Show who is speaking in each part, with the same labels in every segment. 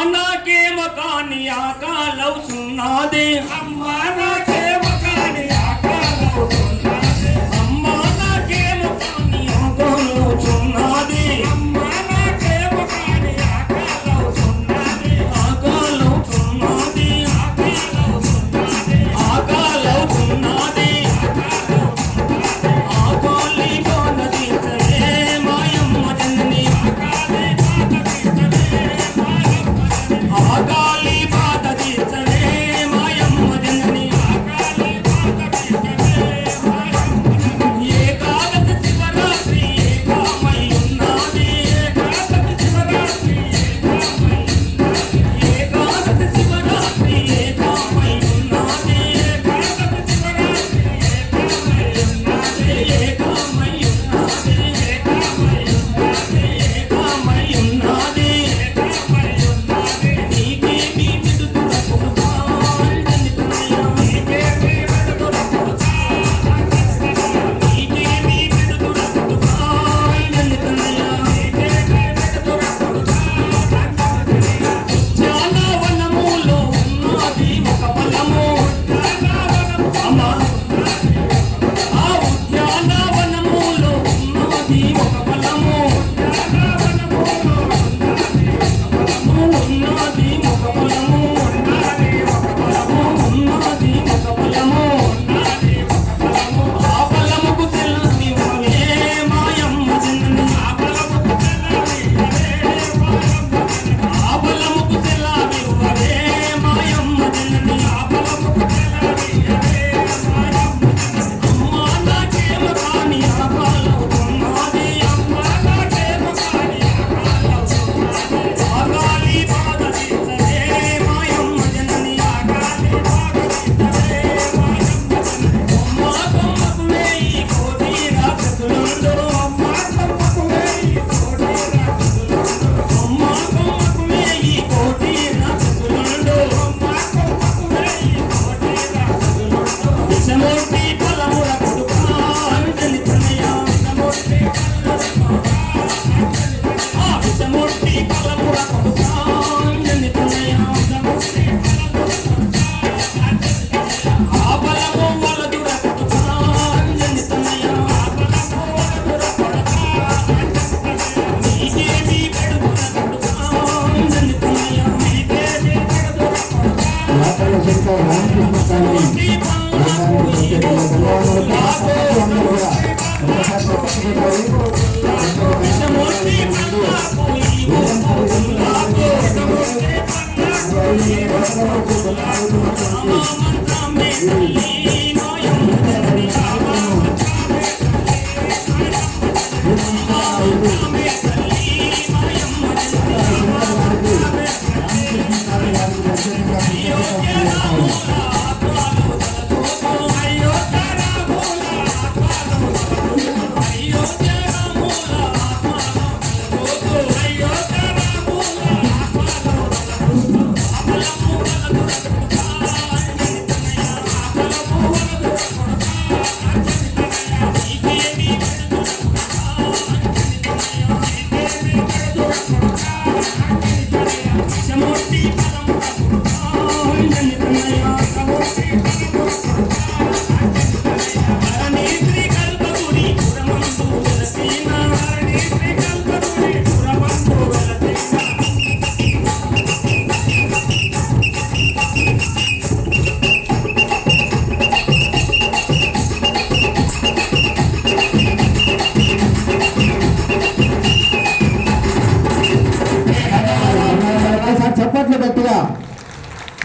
Speaker 1: अम्माना के मकानिया
Speaker 2: का लव सुना
Speaker 1: दे। अम्माना Спасибо.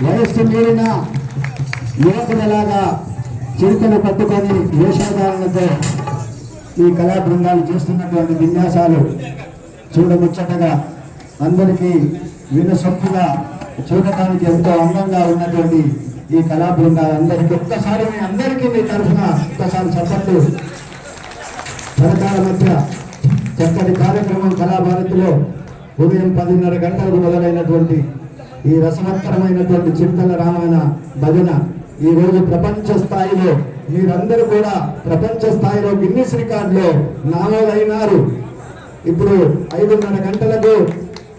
Speaker 1: వయస్సు మీరిన యువకులలాగా చిరుతను పట్టుకొని వేషధారణతో ఈ కళా బృందాలు చేస్తున్నటువంటి విన్యాసాలు చూడముచ్చటగా అందరికీ వినసొప్పుగా చూడటానికి ఎంతో అందంగా ఉన్నటువంటి ఈ కళా బృందాలందరికీ ఒక్కసారి మీ అందరికీ మీ తరఫున ఒక్కసారి చప్పట్లు. పథకాల మధ్య చక్కటి కార్యక్రమం కళాభారతిలో ఉదయం పదిన్నర గంటలకు మొదలైనటువంటి ఈ రసవత్తరమైనటువంటి చింతల రామాయణ భజన ఈ రోజు ప్రపంచ స్థాయిలో మీరందరూ కూడా ప్రపంచ స్థాయిలో గిన్నిస్ రికార్డులో నామోదైనారు ఇప్పుడు ఐదున్నర గంటలకు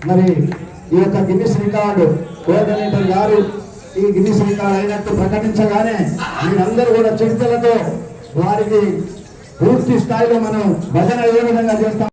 Speaker 1: మరి ఈ యొక్క గిన్నిస్ రికార్డు కోఆర్డినేటర్ గారు ఈ గిన్నిస్ రికార్డు అయినట్టు ప్రకటించగానే మీరందరూ కూడా చింతలతో వారికి పూర్తి స్థాయిలో మనం భజన ఏ విధంగా చేస్తాం